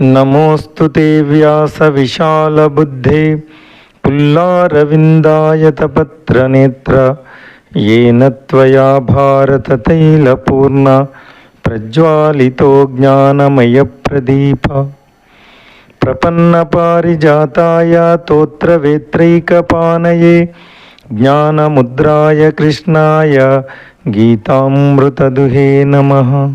नमोऽस्तु ते व्यासविशालबुद्धे पुल्लारविन्दायतपत्रनेत्र, येन त्वया भारततैलपूर्ण प्रज्वालितो ज्ञानमयप्रदीप। प्रपन्नपारिजाताय तोत्रवेत्रैकपानये ज्ञानमुद्राय कृष्णाय गीतामृतदुहे नमः।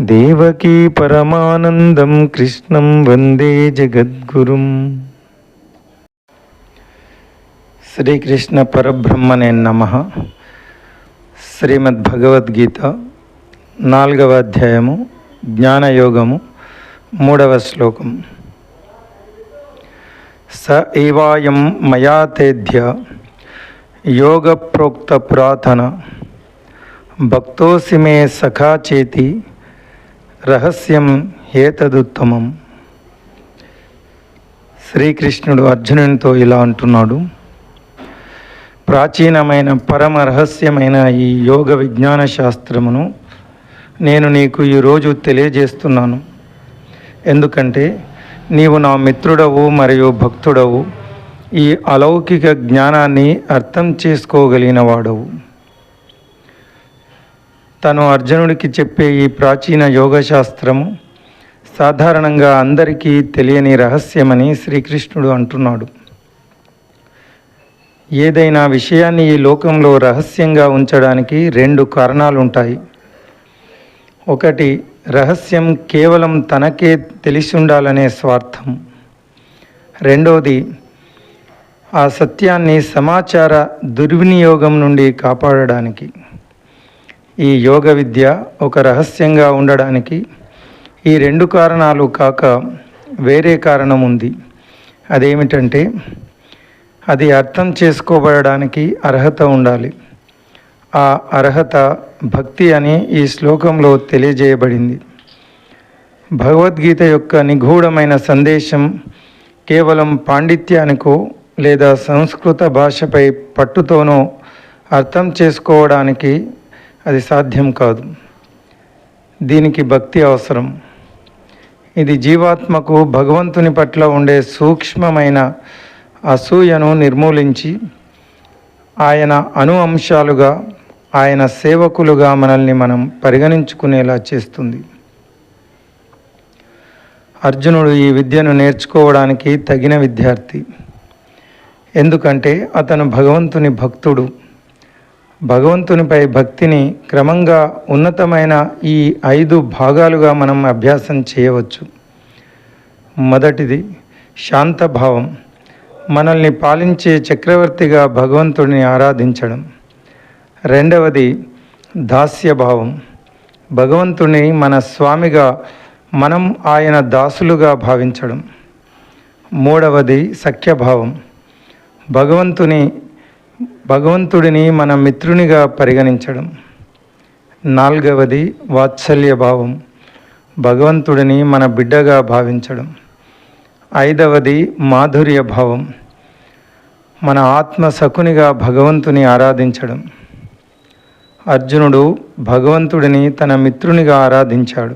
దేవకీ పరమానందం కృష్ణం వందే జగద్గురుం. శ్రీకృష్ణ పరబ్రహ్మనే నమ. శ్రీమద్ భగవద్గీత నాలుగవ అధ్యాయము జ్ఞానయోగము మూడవ శ్లోకం. స ఏవాయం మయా తేధ్య యోగ ప్రోక్త పురాతన భక్తోసి మే సఖా చేతి రహస్యం హేతదుత్తమం శ్రీకృష్ణుడు అర్జునునితో ఇలా అంటున్నాడు. ప్రాచీనమైన పరమ రహస్యమైన ఈ యోగ విజ్ఞాన శాస్త్రమును నేను నీకు ఈరోజు తెలియజేస్తున్నాను. ఎందుకంటే నీవు నా మిత్రుడవు మరియు భక్తుడవు. ఈ అలౌకిక జ్ఞానాన్ని అర్థం చేసుకోగలిగిన వాడవు. తను అర్జునుడికి చెప్పే ఈ ప్రాచీన యోగశాస్త్రము సాధారణంగా అందరికీ తెలియని రహస్యమని శ్రీకృష్ణుడు అంటున్నాడు. ఏదైనా విషయాన్ని ఈ లోకంలో రహస్యంగా ఉంచడానికి రెండు కారణాలు ఉంటాయి ఒకటి రహస్యం కేవలం తనకే తెలిసి ఉండాలనే స్వార్థం. రెండవది ఆ సత్యాన్ని సమాచార దుర్వినియోగం నుండి కాపాడడానికి. ఈ యోగ విద్య ఒక రహస్యంగా ఉండడానికి ఈ రెండు కారణాలు కాక వేరే కారణం ఉంది. అదేమిటంటే అది అర్థం చేసుకోబడడానికి అర్హత ఉండాలి. ఆ అర్హత భక్తి అని ఈ శ్లోకంలో తెలియజేయబడింది. భగవద్గీత యొక్క నిగూఢమైన సందేశం కేవలం పాండిత్యానికో లేదా సంస్కృత భాషపై పట్టుతోనో అర్థం చేసుకోవడానికి అది సాధ్యం కాదు. దీనికి భక్తి అవసరం. ఇది జీవాత్మకు భగవంతుని పట్ల ఉండే సూక్ష్మమైన అసూయను నిర్మూలించి ఆయన అణు అంశాలుగా ఆయన సేవకులుగా మనల్ని మనం పరిగణించుకునేలా చేస్తుంది. అర్జునుడు ఈ విద్యను నేర్చుకోవడానికి తగిన విద్యార్థి. ఎందుకంటే అతను భగవంతుని భక్తుడు. భగవంతునిపై భక్తిని క్రమంగా ఉన్నతమైన ఈ ఐదు భాగాలుగా మనం అభ్యాసం చేయవచ్చు. మొదటిది శాంతభావం. మనల్ని పాలించే చక్రవర్తిగా భగవంతుడిని ఆరాధించడం. రెండవది దాస్యభావం. భగవంతుని మన స్వామిగా మనం ఆయన దాసులుగా భావించడం. మూడవది సఖ్యభావం. భగవంతుని భగవంతుడిని మన మిత్రునిగా పరిగణించడం. నాలుగవది వాత్సల్య భావం. భగవంతుడిని మన బిడ్డగా భావించడం. ఐదవది మాధుర్య భావం. మన ఆత్మ సకునిగా భగవంతుని ఆరాధించడం. అర్జునుడు భగవంతుడిని తన మిత్రునిగా ఆరాధించాడు.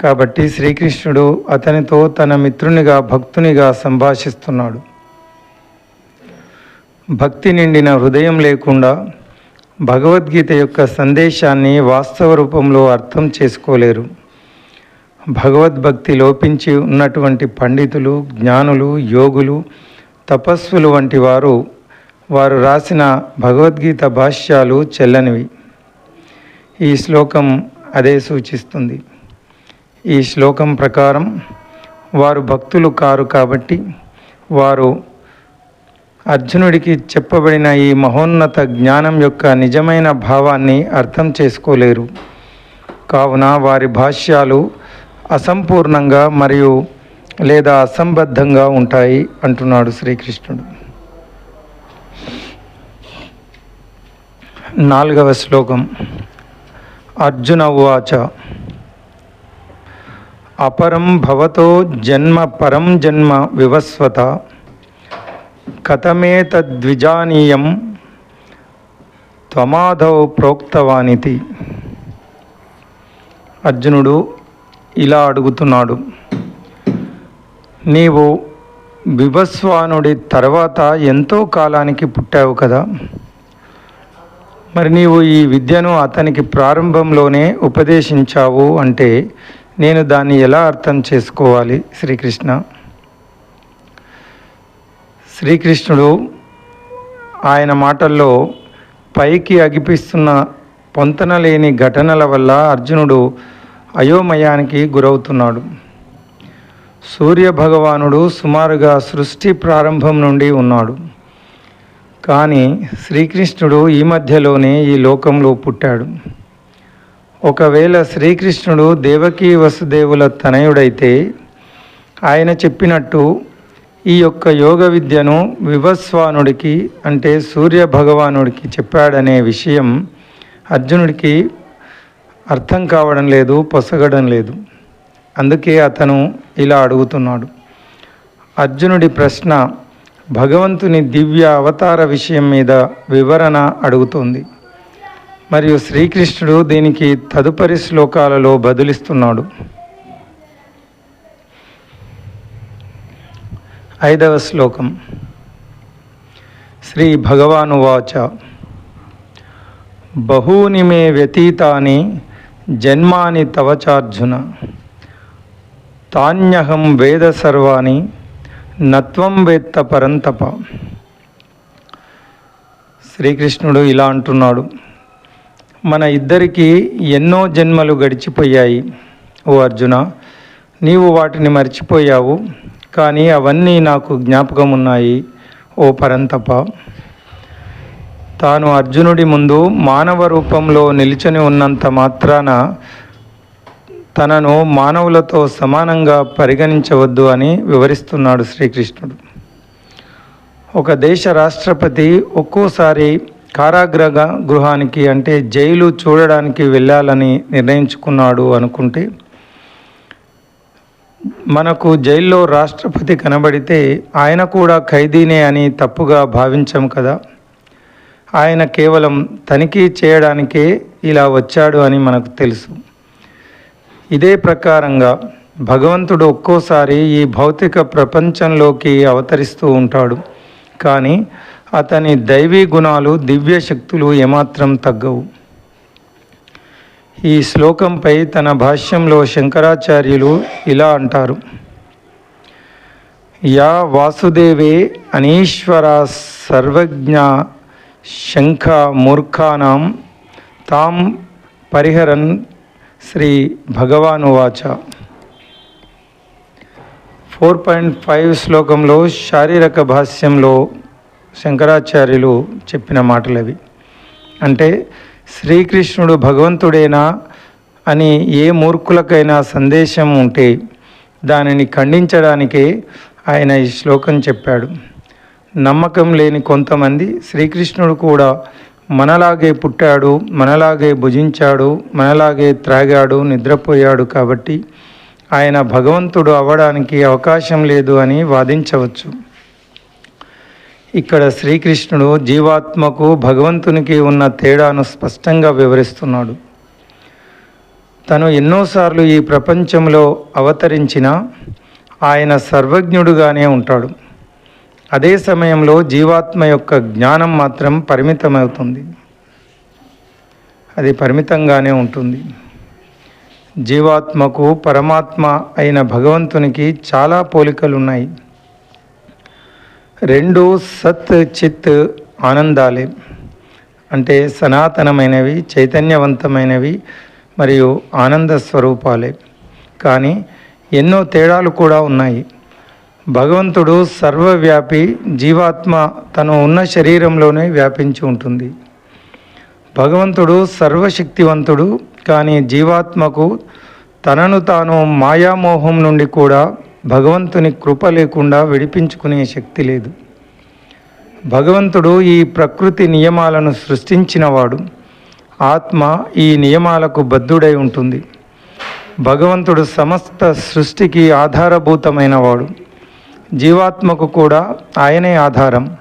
కాబట్టి శ్రీకృష్ణుడు అతనితో తన మిత్రునిగా భక్తునిగా సంభాషిస్తున్నాడు. భక్తి నిండిన హృదయం లేకుండా భగవద్గీత యొక్క సందేశాన్ని వాస్తవ రూపంలో అర్థం చేసుకోలేరు. భగవద్భక్తి లోపించి ఉన్నటువంటి పండితులు జ్ఞానులు యోగులు తపస్సులు వంటి వారు వారు రాసిన భగవద్గీత భాష్యాలు చెల్లనివి. ఈ శ్లోకం అదే సూచిస్తుంది. ఈ శ్లోకం ప్రకారం వారు భక్తులు కారు కాబట్టి వారు అర్జునుడికి చెప్పబడిన ఈ మహోన్నత జ్ఞానం యొక్క నిజమైన భావాన్ని అర్థం చేసుకోలేరు. కావున వారి భాష్యాలు అసంపూర్ణంగా మరియు లేదా అసంబద్ధంగా ఉంటాయి అంటున్నాడు శ్రీకృష్ణుడు. నాలుగవ శ్లోకం. అర్జున ఉవాచ అపరం భవతో జన్మ పరం జన్మ వివస్వత కథమేతద్విజానీయం త్వమాధౌ ప్రోక్తవానితి. అర్జునుడు ఇలా అడుగుతున్నాడు నీవు బిభస్వానుడి తర్వాత ఎంతో కాలానికి పుట్టావు కదా. మరి నీవు ఈ విద్యను అతనికి ప్రారంభంలోనే ఉపదేశించావు అంటే నేను దాన్ని ఎలా అర్థం చేసుకోవాలి? శ్రీకృష్ణ శ్రీకృష్ణుడు ఆయన మాటల్లో పైకి అగిపిస్తున్న పొంతన లేని ఘటనల వల్ల అర్జునుడు అయోమయానికి గురవుతున్నాడు. సూర్య భగవానుడు సుమారుగా సృష్టి ప్రారంభం నుండి ఉన్నాడు. కానీ శ్రీకృష్ణుడు ఈ మధ్యలోనే ఈ లోకంలో పుట్టాడు. ఒకవేళ శ్రీకృష్ణుడు దేవకీ వసుదేవుల తనయుడైతే ఆయన చెప్పినట్టు ఈ యొక్క యోగ విద్యను వివస్వానుడికి అంటే సూర్య భగవానుడికి చెప్పాడనే విషయం అర్జునుడికి అర్థం కావడం లేదు పొసగడం లేదు. అందుకే అతను ఇలా అడుగుతున్నాడు. అర్జునుడి ప్రశ్న భగవంతుని దివ్య అవతార విషయం మీద వివరణ అడుగుతోంది. మరియు శ్రీకృష్ణుడు దీనికి తదుపరి శ్లోకాలలో బదులిస్తున్నాడు. ఐదవ శ్లోకం. శ్రీ భగవానువాచ బహూని మే వ్యతీతాని జన్మాని తవచార్జున తాన్యహం వేద సర్వాణి నత్వం వేత్త పరంతప. శ్రీకృష్ణుడు ఇలా అంటున్నాడు మన ఇద్దరికి ఎన్నో జన్మలు గడిచిపోయాయి ఓ అర్జున నీవు వాటిని మర్చిపోయావు కానీ అవన్నీ నాకు జ్ఞాపకం ఉన్నాయి ఓ పరంతప. తాను అర్జునుడి ముందు మానవ రూపంలో నిలిచని ఉన్నంత మాత్రాన తనను మానవులతో సమానంగా పరిగణించవద్దు అని వివరిస్తున్నాడు శ్రీకృష్ణుడు. ఒక దేశ రాష్ట్రపతి ఒక్కోసారి కారాగ్ర గృహానికి అంటే జైలు చూడడానికి వెళ్ళాలని నిర్ణయించుకున్నాడు అనుకుంటే మనకు జైల్లో రాష్ట్రపతి కనబడితే ఆయన కూడా ఖైదీనే అని తప్పుగా భావించాం కదా. ఆయన కేవలం తనిఖీ చేయడానికే ఇలా వచ్చాడు అని మనకు తెలుసు. ఇదే ప్రకారంగా భగవంతుడు ఒక్కోసారి ఈ భౌతిక ప్రపంచంలోకి అవతరిస్తూ ఉంటాడు. కానీ అతని దైవీ గుణాలు దివ్య శక్తులు ఏమాత్రం తగ్గవు. ఈ శ్లోకంపై తన భాష్యంలో శంకరాచార్యులు ఇలా అంటారు. యా వాసుదేవే అనీశ్వర సర్వజ్ఞ శంఖ మూర్ఖానాం తాం పరిహరన్ శ్రీ భగవానువాచ ఫోర్ పాయింట్ ఫైవ్ శ్లోకంలో శారీరక భాష్యంలో శంకరాచార్యులు చెప్పిన మాటలవి. అంటే శ్రీకృష్ణుడు భగవంతుడేనా అని ఏ మూర్ఖులకైనా సందేశం ఉంటే దానిని ఖండించడానికే ఆయన ఈ శ్లోకం చెప్పాడు. నమ్మకం లేని కొంతమంది శ్రీకృష్ణుడు కూడా మనలాగే పుట్టాడు మనలాగే భుజించాడు మనలాగే త్రాగాడు నిద్రపోయాడు కాబట్టి ఆయన భగవంతుడు అవ్వడానికి అవకాశం లేదు అని వాదించవచ్చు. ఇక్కడ శ్రీకృష్ణుడు జీవాత్మకు భగవంతునికి ఉన్న తేడాను స్పష్టంగా వివరిస్తున్నాడు. తను ఎన్నోసార్లు ఈ ప్రపంచంలో అవతరించిన ఆయన సర్వజ్ఞుడుగానే ఉంటాడు. అదే సమయంలో జీవాత్మ యొక్క జ్ఞానం మాత్రం పరిమితమవుతుంది. అది పరిమితంగానే ఉంటుంది. జీవాత్మకు పరమాత్మ అయిన భగవంతునికి చాలా పోలికలు ఉన్నాయి రెండు సత్ చిత్ ఆనందాలే. అంటే సనాతనమైనవి చైతన్యవంతమైనవి మరియు ఆనంద స్వరూపాలే. కానీ ఎన్నో తేడాలు కూడా ఉన్నాయి. భగవంతుడు సర్వవ్యాపి జీవాత్మ తను ఉన్న శరీరంలోనే వ్యాపించి ఉంటుంది. భగవంతుడు సర్వశక్తివంతుడు కానీ జీవాత్మకు తనను తాను మాయామోహం నుండి కూడా భగవంతుని కృప లేకుండా విడిపించుకునే శక్తి లేదు. భగవంతుడు ఈ ప్రకృతి నియమాలను సృష్టించినవాడు. ఆత్మ ఈ నియమాలకు బద్ధుడై ఉంటుంది. భగవంతుడు సమస్త సృష్టికి ఆధారభూతమైనవాడు. జీవాత్మకు కూడా ఆయనే ఆధారం.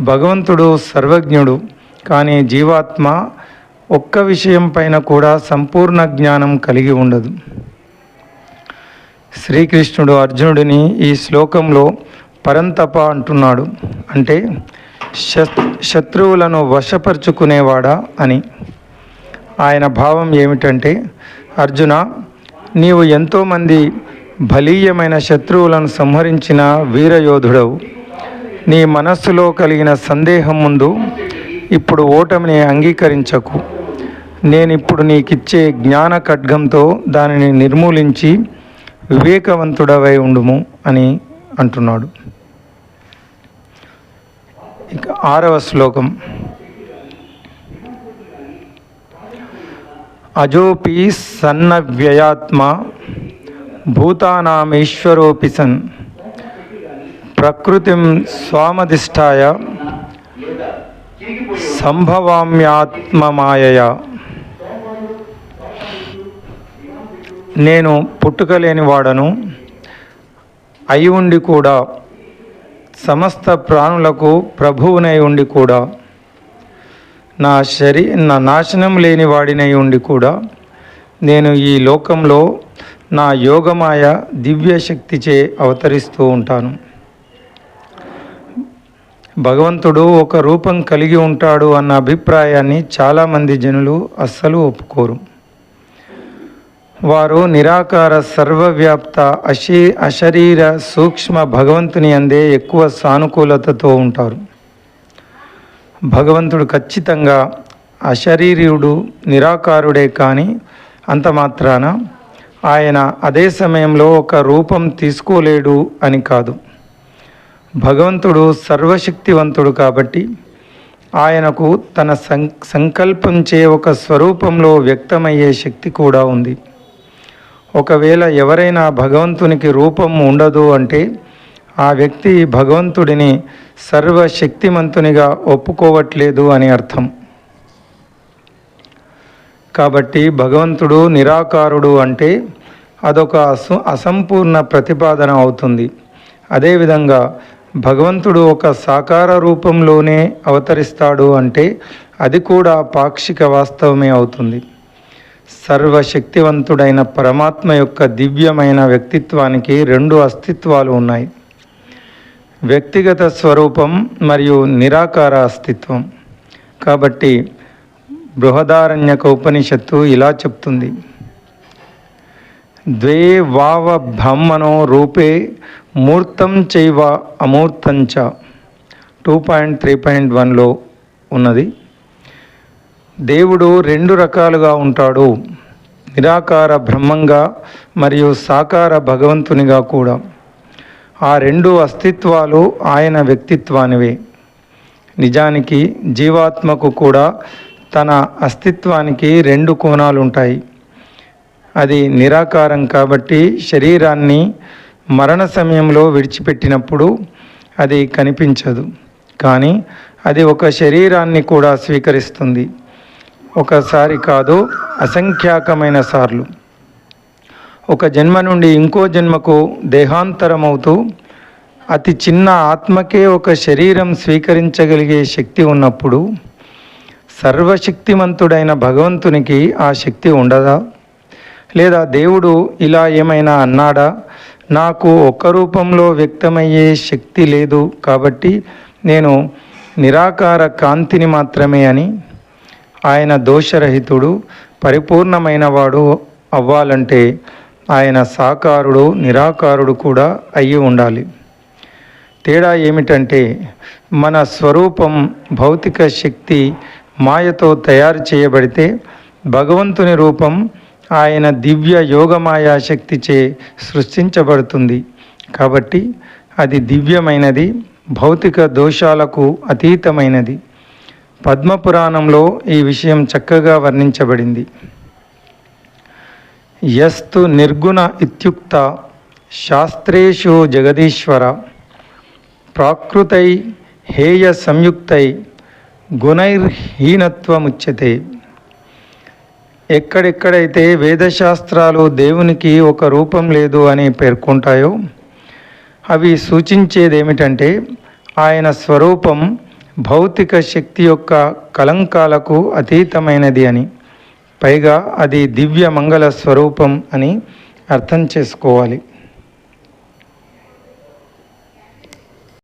భగవంతుడు సర్వజ్ఞుడు కానీ జీవాత్మ ఒక్క విషయం పైన కూడా సంపూర్ణ జ్ఞానం కలిగి ఉండదు. శ్రీకృష్ణుడు అర్జునుడిని ఈ శ్లోకంలో పరంతప అంటున్నాడు. అంటే శత్రువులను వశపరుచుకునేవాడా అని. ఆయన భావం ఏమిటంటే అర్జున నీవు ఎంతోమంది బలీయమైన శత్రువులను సంహరించిన వీరయోధుడవు. నీ మనస్సులో కలిగిన సందేహం ముందు ఇప్పుడు ఓటమిని అంగీకరించకు. నేను ఇప్పుడు నీకిచ్చే జ్ఞాన ఖడ్గంతో దానిని నిర్మూలించి వివేకవంతుడవై ఉండుము అని అంటున్నాడు. ఇక ఆరవ శ్లోకం. అజోపి సన్న వ్యయాత్మ భూతానామీశ్వరోపి సన్ ప్రకృతిం స్వామధిష్టాయ సంభవామ్యాత్మమాయయ నేను పుట్టుకలేని వాడను అయి ఉండి కూడా సమస్త ప్రాణులకు ప్రభువునై ఉండి కూడా నా శరీ నా నాశనం లేని వాడినై ఉండి కూడా నేను ఈ లోకంలో నా యోగమాయ దివ్య శక్తిచే అవతరిస్తూ ఉంటాను. భగవంతుడు ఒక రూపం కలిగి ఉంటాడు అన్న అభిప్రాయాన్ని చాలామంది జనులు అస్సలు ఒప్పుకోరు. వారు నిరాకార సర్వవ్యాప్త అశీ అశరీర సూక్ష్మ భగవంతుని అందే ఎక్కువ సానుకూలతతో ఉంటారు. భగవంతుడు ఖచ్చితంగా అశరీరుడు నిరాకారుడే కానీ అంత మాత్రాన ఆయన అదే సమయంలో ఒక రూపం తీసుకోలేడు అని కాదు. భగవంతుడు సర్వశక్తివంతుడు కాబట్టి ఆయనకు తన సం సంకల్పంచే ఒక స్వరూపంలో వ్యక్తమయ్యే శక్తి కూడా ఉంది. ఒకవేళ ఎవరైనా భగవంతునికి రూపం ఉండదు అంటే ఆ వ్యక్తి భగవంతుడిని సర్వశక్తిమంతునిగా ఒప్పుకోవట్లేదు అని అర్థం. కాబట్టి భగవంతుడు నిరాకారుడు అంటే అదొక అసు అసంపూర్ణ ప్రతిపాదన అవుతుంది. అదేవిధంగా భగవంతుడు ఒక సాకార రూపంలోనే అవతరిస్తాడు అంటే అది కూడా పాక్షిక వాస్తవమే అవుతుంది. సర్వశక్తివంతుడైన పరమాత్మ యొక్క దివ్యమైన వ్యక్తిత్వానికి రెండు అస్తిత్వాలు ఉన్నాయి. వ్యక్తిగత స్వరూపం మరియు నిరాకార అస్తిత్వం. కాబట్టి బృహదారణ్యక ఉపనిషత్తు ఇలా చెప్తుంది. ద్వే వావ బ్రహ్మనో రూపే మూర్తం చైవ అమూర్తంచ టూ పాయింట్ త్రీ పాయింట్ వన్లో ఉన్నది. దేవుడు రెండు రకాలుగా ఉంటాడు. నిరాకార బ్రహ్మంగా మరియు సాకార భగవంతునిగా కూడా. ఆ రెండు అస్తిత్వాలు ఆయన వ్యక్తిత్వానివే. నిజానికి జీవాత్మకు కూడా తన అస్తిత్వానికి రెండు కోణాలు ఉంటాయి అది నిరాకారం కాబట్టి శరీరాన్ని మరణ సమయంలో విడిచిపెట్టినప్పుడు అది కనిపించదు. కానీ అది ఒక శరీరాన్ని కూడా స్వీకరిస్తుంది. ఒకసారి కాదు అసంఖ్యాకమైన సార్లు. ఒక జన్మ నుండి ఇంకో జన్మకు దేహాంతరమవుతూ అతి చిన్న ఆత్మకే ఒక శరీరం స్వీకరించగలిగే శక్తి ఉన్నప్పుడు సర్వశక్తిమంతుడైన భగవంతునికి ఆ శక్తి ఉండదా? లేదా దేవుడు ఇలా ఏమైనా అన్నాడా? నాకు ఒక్క రూపంలో వ్యక్తమయ్యే శక్తి లేదు కాబట్టి నేను నిరాకార కాంతిని మాత్రమే అని ఆయన దోషరహితుడు పరిపూర్ణమైన వాడు అవ్వాలంటే ఆయన సాకారుడు నిరాకారుడు కూడా అయ్యి ఉండాలి. తేడా ఏమిటంటే మన స్వరూపం భౌతిక శక్తి మాయతో తయారు చేయబడితే భగవంతుని రూపం ఆయన దివ్య యోగమాయా శక్తిచే సృష్టించబడుతుంది. కాబట్టి అది దివ్యమైనది భౌతిక దోషాలకు అతీతమైనది. పద్మపురాణంలో ఈ విషయం చక్కగా వర్ణించబడింది. యస్తు నిర్గుణ ఇత్యుక్త శాస్త్రేషు జగదీశ్వర ప్రాకృతై హేయ సంయుక్తై గుణైర్హీనత్వముచ్యతే. ఎక్కడెక్కడైతే వేదశాస్త్రాలు దేవునికి ఒక రూపం లేదు అని పేర్కొంటాయో అవి సూచించేదేమిటంటే ఆయన స్వరూపం భౌతిక శక్తి యొక్క కలంకాలకు అతీతమైనది అని పైగా అది దివ్య మంగళ స్వరూపం అని అర్థం చేసుకోవాలి.